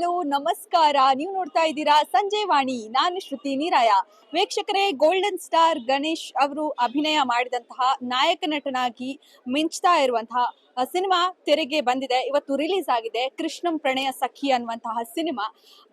Hello, ನಮಸ್ಕಾರ. ನೀವು ನೋಡ್ತಾ ಇದ್ದೀರಾ ಸಂಜೆ ವಾಣಿ, ನಾನು ಶ್ರುತಿ ನೀರಾಯ. ವೀಕ್ಷಕರೇ ಗೋಲ್ಡನ್ ಸ್ಟಾರ್ ಗಣೇಶ್ ಅವರು ಅಭಿನಯ ಮಾಡಿದಂತಹ ನಾಯಕ ನಟನಾಗಿ ಮಿಂಚ್ತಾ ಇರುವಂತಹ ಸಿನಿಮಾ ತೆರೆಗೆ ಬಂದಿದೆ. ಇವತ್ತು ರಿಲೀಸ್ ಆಗಿದೆ. ಕೃಷ್ಣಂ ಪ್ರಣಯ ಸಖಿ ಅನ್ನುವಂತಹ ಸಿನಿಮಾ.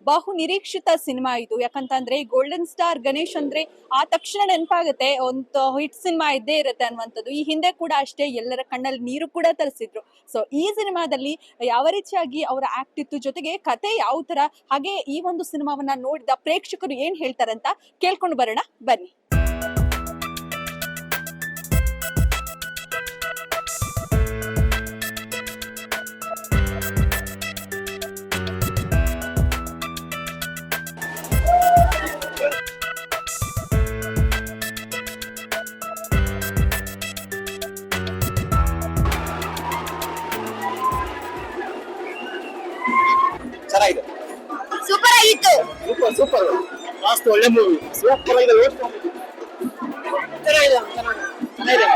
ಬಹು ನಿರೀಕ್ಷಿತ ಸಿನಿಮಾ ಇದು. ಯಾಕಂತಂದ್ರೆ ಗೋಲ್ಡನ್ ಸ್ಟಾರ್ ಗಣೇಶ್ ಅಂದ್ರೆ ಆ ತಕ್ಷಣ ನೆನಪಾಗುತ್ತೆ. ಒಂದು ಹಿಟ್ ಸಿನಿಮಾ ಇದ್ದೇ ಇರುತ್ತೆ ಅನ್ನುವಂಥದ್ದು. ಈ ಹಿಂದೆ ಕೂಡ ಅಷ್ಟೇ ಎಲ್ಲರ ಕಣ್ಣಲ್ಲಿ ನೀರು ಕೂಡ ತರಿಸಿದ್ರು. ಸೊ ಈ ಸಿನಿಮಾದಲ್ಲಿ ಯಾವ ರೀತಿಯಾಗಿ ಅವರ ಆಕ್ಟ್ ಇತ್ತು ಜೊತೆಗೆ ಕತೆ ಯಾವ ತರ, ಹಾಗೆ ಈ ಒಂದು ಸಿನಿಮಾವನ್ನ ನೋಡಿದ ಪ್ರೇಕ್ಷಕರು ಏನ್ ಅಂತ ಕೇಳ್ಕೊಂಡು ಬರೋಣ. ಬನ್ನಿ. ಸೂಪರ್ ಆಗಿತ್ತು ಸೂಪರ್ ಸೂಪರ್ ಲಾಸ್ಟ್ ಒಳ್ಳೆ ಮೂವಿ ಸೂಪರ್ ಆಗಿದೆ ಚೆನ್ನಾಗಿದೆ ಚೆನ್ನಾಗಿದೆ.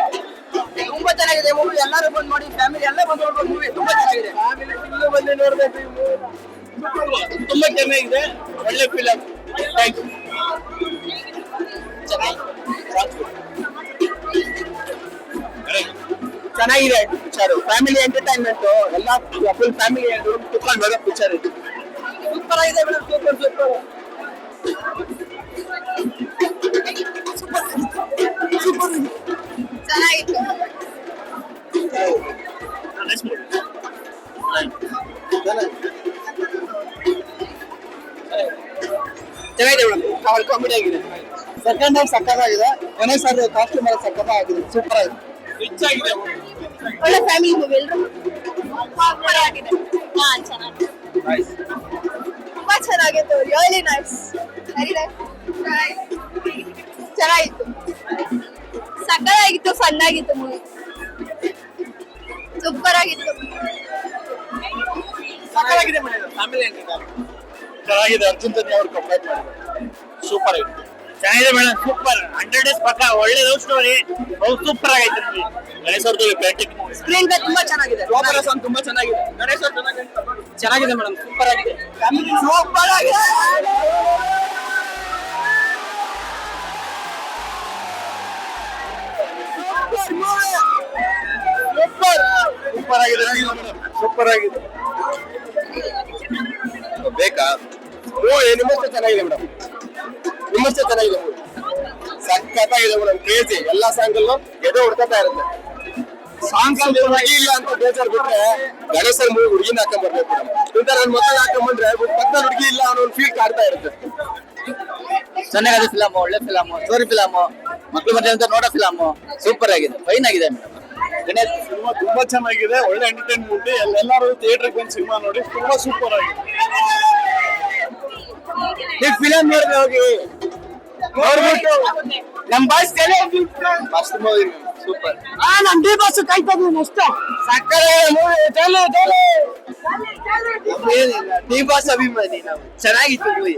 ತುಂಬಾ ಚೆನ್ನಾಗಿದೆ ಮೂವಿ ಎಲ್ಲರೂ ಬಂದು ನೋಡಿ ಫ್ಯಾಮಿಲಿ ಎಲ್ಲ ಬಂದು ನೋಡ್ಬೋದು ಮೂವಿ ತುಂಬಾ ಚೆನ್ನಾಗಿದೆ. ಫ್ಯಾಮಿಲಿ ಫುಲ್ ಬಂದು ನೋಡ್ಬೇಕು ಈ ಮೂವಿ. ತುಂಬಾ ಚೆನ್ನಾಗಿದೆ. ಒಳ್ಳೆ ಫಿಲಮ್ ಥ್ಯಾಂಕ್ ಯು ಚೆನ್ನಾಗಿದೆ ಪಿಕ್ಚರ್ ಫ್ಯಾಮಿಲಿ ಎಂಟರ್ಟೈನ್ಮೆಂಟ್ ಎಲ್ಲ ಫುಲ್ ಫ್ಯಾಮಿಲಿ ಕುತ್ಕೊಂಡು ಬರೋ ಪಿಕ್ಚರ್ ಇದು. ಸೂಪರ್ ಆಗಿದೆ ಮೇಡಮ್ ಸೂಪರ್ ಸೂಪರ್ ಚೆನ್ನಾಗಿತ್ತು ಚೆನ್ನಾಗಿದೆ ಮೇಡಮ್. ಕಾಮಿಡಿ ಆಗಿದೆ. ಸೆಕೆಂಡ್ ಹಾಫ್ ಸಕ್ಕತ್ತಾಗಿದೆ. ಕೊನೆ ಸರ್ ಕಾಸ್ಟ್ಯೂಮ್ ಎಲ್ಲ ಸಕ್ಕತ್ತಾಗಿದೆ. ಸೂಪರ್ ಆಗಿದೆ. ರಿಚ್ ಆಗಿದೆ ಒಳ್ಳೆ ಫ್ಯಾಮಿಲಿ ಮೂವಿ ಎಲ್ಲರೂ ಸೂಪರ್ ಆಗಿದೆ. ಹಾ ಚೆನ್ನಾಗಿದೆ. ರಿಯಲಿ ನೈಸ್ ಚೆನ್ನಾಗಿತ್ತು. ಸಕ್ಕತ್ತಾಗಿತ್ತು, ಸಣ್ಣಾಗಿತ್ತು ಮೂವಿ ಸೂಪರ್ ಆಗಿತ್ತು ಚೆನ್ನಾಗಿದೆ. ಅರ್ಜುನ್ ತನ್ನಿ ಅವ್ರು ಕಂಪ್ಲೀಟ್ ಸೂಪರ್ ಆಗಿದೆ ಚೆನ್ನಾಗಿದೆ ಮೇಡಮ್ ಸೂಪರ್ ಹಂಡ್ರೆಡ್ ಡೇಸ್ ಪಕ್ಕ ಒಳ್ಳೆ ಲವ್ ಸ್ಟೋರಿ ಸೂಪರ್ ಆಗೈತೆ ಗಣೇಶ್ ಅವ್ರದ್ದು ಬ್ಯಾಟಿಂಗ್ ಸ್ಕ್ರೀನ್ ತುಂಬಾ ಚೆನ್ನಾಗಿದೆ. ಗೋಪರ ಸಾಂಗ್ ತುಂಬಾ ಚೆನ್ನಾಗಿದೆ. ಗಣೇಶ್ ಅವ್ರ ಚೆನ್ನಾಗಿದೆ ಚೆನ್ನಾಗಿದೆ ಮೇಡಮ್ ಸೂಪರ್ ಆಗಿದೆ. ಸೂಪರ್ ಆಗಿದೆ. ಸೂಪರ್ ಸೂಪರ್ ಆಗಿದೆ ಸೂಪರ್ ಆಗಿದೆ. ಬೇಕಾ? ಓ ನಿಮ್ಮಷ್ಟೇ ಚೆನ್ನಾಗಿದೆ ಮೇಡಮ್. ನಿಮ್ಮಷ್ಟೇ ಚೆನ್ನಾಗಿದೆ ಮೂವಿ ಸಖತ್ತಾಗಿದೆ ಮೇಡಮ್ ಕ್ರೇಜಿ ಎಲ್ಲಾ ಸಾಂಗ್ ಅಲ್ಲೂ ಎದೆ ಹೊಡ್ಕೊತಾ ಇರುತ್ತೆ. ಸಾಂಗ್ ಇಲ್ಲ ಅಂತ ಬೇಜಾರ್ ಬಿಟ್ರೆ ಗಣೇಶನ್ ಮೂವಿ ಹುಡುಗಿನ ಹಾಕೊಂಡ್ ಬರ್ಬೇಕು ಮೇಡಮ್ ಇಂತ ನನ್ ಮಕ್ಕಳು ಹಾಕೊಂಡ್ಬಂದ್ರೆ ಪಕ್ಕದ ಹುಡುಗಿ ಇಲ್ಲ ಅನ್ನೋ ಒಂದು ಫೀಲ್ ಕಾಡ್ತಾ ಇರುತ್ತೆ. ಚೆನ್ನಾಗಿದೆ ಫಿಲಮ್ ಒಳ್ಳೆ ಫಿಲಮ್ ಸೋರಿ ಫಿಲಮ್ ಮಕ್ಳು ಮಧ್ಯೆ ಅಂತ ನೋಡೋ ಫಿಲಮ್ ಸೂಪರ್ ಆಗಿದೆ ಫೈನ್ ಆಗಿದೆ. ಗಣೇಶ್ ಸಿನಿಮಾ ತುಂಬಾ ಚೆನ್ನಾಗಿದೆ ಒಳ್ಳೆ ಎಂಟರ್ಟೈನ್ಮೆಂಟ್ ಎಲ್ಲರೂ ಥಿಯೇಟರ್ ಬಂದು ಸಿನಿಮಾ ನೋಡಿ ತುಂಬಾ ಸೂಪರ್ ಆಗಿದೆ. ಫಿಲಂ ನೋಡಿದ್ರೆ ಹೋಗಿ. ನೋಡ್ಬಿಟ್ಟು ನಮ್ ಬಾಸ್ ತಲೆ ಮಸ್ತ್ ಮೂವಿ ಸೂಪರ್ ಆ ನಮ್ ಡಿ ಬಾಸ್ ಕಾಯ್ತಾ ಅಷ್ಟೇ. ಸಕ್ಕರೆ ತಲೆ ತಲೆ ಡಿ ಬಾಸ್ ಅಭಿಮಾನಿ ನಾವು. ಚೆನ್ನಾಗಿತ್ತು ಮೂವಿ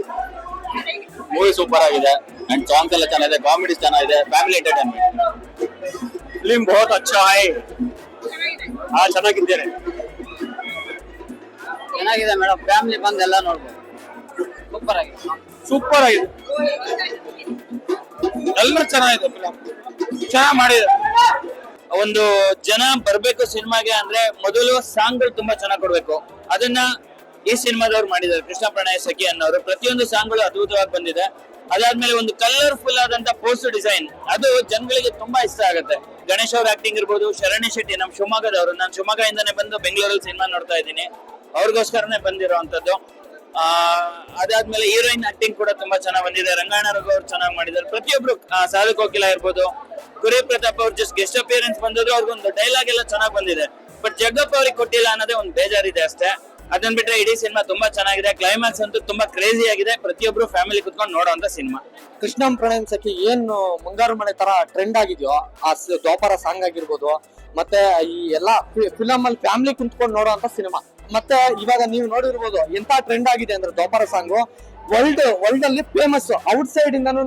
ಮೂವಿ ಸೂಪರ್ ಆಗಿದೆ. ಅಂಡ್ ಸಾಂಗ್ಸ್ ಎಲ್ಲ ಚೆನ್ನಾಗಿದೆ. ಕಾಮಿಡಿ ಚೆನ್ನಾಗಿದೆ. ಫ್ಯಾಮಿಲಿ ಎಂಟರ್ಟೈನ್ಮೆಂಟ್ ಫಿಲ್ಮ್ ಬಹುತ್ ಅಚ್ಚಾ ಹೈ ಹಾ ಚೆನ್ನಾಗಿದ್ದೇನೆ. ಚೆನ್ನಾಗಿದೆ ಮೇಡಮ್ ಫ್ಯಾಮಿಲಿ ಬಂದೆಲ್ಲ ಎಲ್ಲ ನೋಡ್ಬೋದು. ಸೂಪರ್ ಆಗಿದೆ. ಸೂಪರ್ ಆಗಿದೆ. ಎಲ್ಲ ಚೆನ್ನಾಗಿದೆ ಫಿಲಮ್ ಚೆನ್ನಾಗಿ ಮಾಡಿದೆ ಒಂದು ಜನ ಬರ್ಬೇಕು ಸಿನಿಮಾಗೆ ಅಂದ್ರೆ ಮೊದಲು ಸಾಂಗ್ಗಳು ತುಂಬಾ ಚೆನ್ನಾಗಿ ಕೊಡ್ಬೇಕು. ಅದನ್ನ ಈ ಸಿನಿಮಾದವ್ರು ಮಾಡಿದ್ದಾರೆ. ಕೃಷ್ಣ ಪ್ರಣಯ, ಸಖಿ ಅನ್ನೋರು. ಪ್ರತಿಯೊಂದು ಸಾಂಗ್ಗಳು ಅದ್ಭುತವಾಗಿ ಬಂದಿದೆ. ಅದಾದ್ಮೇಲೆ ಒಂದು ಕಲರ್ಫುಲ್ ಆದಂತ ಪೋಸ್ಟ್ ಡಿಸೈನ್ ಅದು ಜನಗಳಿಗೆ ತುಂಬಾ ಇಷ್ಟ ಆಗುತ್ತೆ. ಗಣೇಶ್ ಅವ್ರ ಆಕ್ಟಿಂಗ್ ಇರ್ಬೋದು, ಶರಣಿ ಶೆಟ್ಟಿ ನಮ್ಮ ಶಿವಮೊಗ್ಗದವರು. ನಾನು ಶಿವಮೊಗ್ಗದಿಂದನೇ ಬಂದು ಬೆಂಗಳೂರಲ್ಲಿ ಸಿನಿಮಾ ನೋಡ್ತಾ ಇದ್ದೀನಿ. ಅವ್ರಿಗೋಸ್ಕರನೇ ಬಂದಿರೋವಂಥದ್ದು. ಆ, ಅದಾದ್ಮೇಲೆ ಹೀರೋಯಿನ್ ಆಕ್ಟಿಂಗ್ ಕೂಡ ತುಂಬಾ ಚೆನ್ನಾಗಿ ಬಂದಿದೆ. ರಂಗಾಯಣ ರಘು ಅವ್ರು ಚೆನ್ನಾಗಿ ಮಾಡಿದ್ದಾರೆ. ಪ್ರತಿಯೊಬ್ರು ಸಾಧು ಕೋಕಿಲ ಇರ್ಬೋದು ಕುರಿ ಪ್ರತಾಪ್ ಅವ್ರ ಜಸ್ಟ್ ಗೆಸ್ಟ್ ಅಪಿಯರೆನ್ಸ್ ಬಂದಿದ್ರು, ಅವ್ರಿಗೊಂದು ಡೈಲಾಗ್ ಎಲ್ಲ ಚೆನ್ನಾಗಿ ಬಂದಿದೆ. ಬಟ್ ಜಗ್ಗಪ್ಪ ಅವ್ರಿಗೆ ಕೊಟ್ಟಿಲ್ಲ ಅನ್ನೋದೇ ಒಂದು ಬೇಜಾರಿದೆ ಅಷ್ಟೇ. ಅದನ್ನ ಬಿಟ್ರೆ ಇಡೀ ಸಿನಿಮಾ ತುಂಬಾ ಚೆನ್ನಾಗಿದೆ. ಕ್ಲೈಮ್ಯಾಕ್ಸ್ ಅಂತೂ ತುಂಬಾ ಕ್ರೇಜಿ ಆಗಿದೆ. ಪ್ರತಿಯೊಬ್ರು ಫ್ಯಾಮಿಲಿ ಕುತ್ಕೊಂಡು ನೋಡೋಂತ ಸಿನಿಮಾ. ಕೃಷ್ಣಂ ಪ್ರಣಯನ್ ಸಖಿ ಏನು ಮುಂಗಾರು ಮಳೆ ತರ ಟ್ರೆಂಡ್ ಆಗಿದೆಯೋ, ಆ ದ್ವಾಪರ ಸಾಂಗ್ ಆಗಿರ್ಬೋದು, ಮತ್ತೆ ಈ ಎಲ್ಲಾ ಫಿಲಮ್ ಅಲ್ಲಿ ಫ್ಯಾಮಿಲಿ ಕುಂತ್ಕೊಂಡು ನೋಡುವಂತ ಸಿನಿಮಾ. ಮತ್ತೆ ಇವಾಗ ನೀವು ನೋಡಿರ್ಬೋದು ಎಂತ ಟ್ರೆಂಡ್ ಆಗಿದೆ ಅಂದ್ರೆ ದ್ವಾಪರ ಸಾಂಗು ವರ್ಲ್ಡ್ ವರ್ಲ್ಡ್ ಅಲ್ಲಿ ಫೇಮಸ್ ಔಟ್ ಸೈಡ್ ಇಂದನು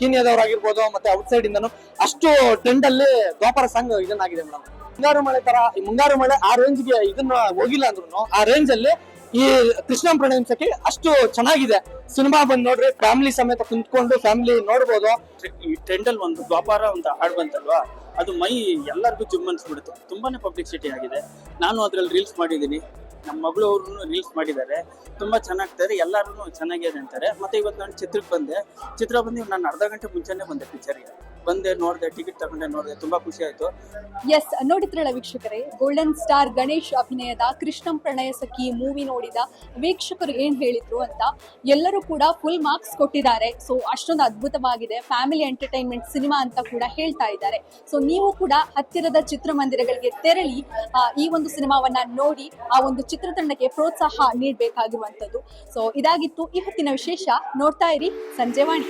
ಕೀನ್ಯಾದವ್ರಾಗಿರ್ಬೋದು, ಮತ್ತೆ ಔಟ್ ಸೈಡ್ ಇಂದನು ಅಷ್ಟು ಟ್ರೆಂಡ್ ಅಲ್ಲಿ ದ್ವಾಪರ ಸಾಂಗ್ ಇದನ್ನಾಗಿದೆ ಮೇಡಮ್ ಮುಂಗಾರು ಮಳೆ ತರ ಮುಂಗಾರು ಮಳೆ ಆ ರೇಂಜ್ಗೆ ಇದನ್ನ ಹೋಗಿಲ್ಲ ಅಂದ್ರೂ ಆ ರೇಂಜ್ ಅಲ್ಲಿ ಈ ಕೃಷ್ಣ ಪ್ರಣಯಂಸಕ್ಕೆ ಅಷ್ಟು ಚೆನ್ನಾಗಿದೆ. ಸಿನಿಮಾ ಬಂದ್ ನೋಡ್ರಿ ಫ್ಯಾಮಿಲಿ ಸಮೇತ ಕುಂತ್ಕೊಂಡು ಫ್ಯಾಮಿಲಿ ನೋಡ್ಬೋದು. ಈ ಟ್ರೆಂಡಲ್ಲಿ ಒಂದು ವ್ಯಾಪಾರ, ಒಂದು ಹಾಡು ಬಂತಲ್ವಾ? ಅದು ಮೈ ಎಲ್ಲರಿಗೂ ಜುಮ್ ಬಿಡುತ್ತೆ ತುಂಬಾನೇ ಪಬ್ಲಿಸಿಟಿ ಆಗಿದೆ. ನಾನು ಅದ್ರಲ್ಲಿ ರೀಲ್ಸ್ ಮಾಡಿದ್ದೀನಿ. ನಮ್ಮ ಮಗಳು ಅವ್ರು ರೀಲ್ಸ್ ಮಾಡಿದ್ದಾರೆ. ತುಂಬಾ ಚೆನ್ನಾಗ್ತಾರೆ. ಎಲ್ಲರೂ ಚೆನ್ನಾಗಿದೆ ಅಂತಾರೆ. ಮತ್ತೆ ಇವತ್ತು ನಾನು ಚಿತ್ರಕ್ಕೆ ಬಂದೆ. ಚಿತ್ರ ಬಂದು ನಾನು ಅರ್ಧ ಗಂಟೆ ಮುಂಚೆನೆ ಬಂದೆ ಪಿಕ್ಚರ್ಗೆ ಬಂದೆ, ನೋಡಿದೆ, ಟಿಕೆಟ್ ತಗೊಂಡೆ, ನೋಡಿದೆ, ತುಂಬಾ ಖುಷಿ ಆಯ್ತು. ಎಸ್ ನೋಡಿದ್ರಲ್ಲ ವೀಕ್ಷಕರೇ ಗೋಲ್ಡನ್ ಸ್ಟಾರ್ ಗಣೇಶ್ ಅಭಿನಯದ ಕೃಷ್ಣಂ ಪ್ರಣಯ ಸಖಿ ಮೂವಿ ನೋಡಿದ ವೀಕ್ಷಕರು ಏನ್ ಹೇಳಿದ್ರು ಅಂತ, ಎಲ್ಲರೂ ಕೂಡ ಫುಲ್ ಮಾರ್ಕ್ಸ್ ಕೊಟ್ಟಿದ್ದಾರೆ. ಸೊ ಅಷ್ಟೊಂದು ಅದ್ಭುತವಾಗಿದೆ ಫ್ಯಾಮಿಲಿ ಎಂಟರ್ಟೈನ್ಮೆಂಟ್ ಸಿನಿಮಾ ಅಂತ ಕೂಡ ಹೇಳ್ತಾ ಇದ್ದಾರೆ. ಸೊ ನೀವು ಕೂಡ ಹತ್ತಿರದ ಚಿತ್ರಮಂದಿರಗಳಿಗೆ ತೆರಳಿ ಈ ಒಂದು ಸಿನಿಮಾವನ್ನ ನೋಡಿ, ಆ ಒಂದು ಚಿತ್ರತಂಡಕ್ಕೆ ಪ್ರೋತ್ಸಾಹ ನೀಡಬೇಕಾಗಿರುವಂತದ್ದು ಸೊ ಇದಾಗಿತ್ತು ಇವತ್ತಿನ ವಿಶೇಷ, ನೋಡ್ತಾ ಇರಿ ಸಂಜೆವಾಣಿ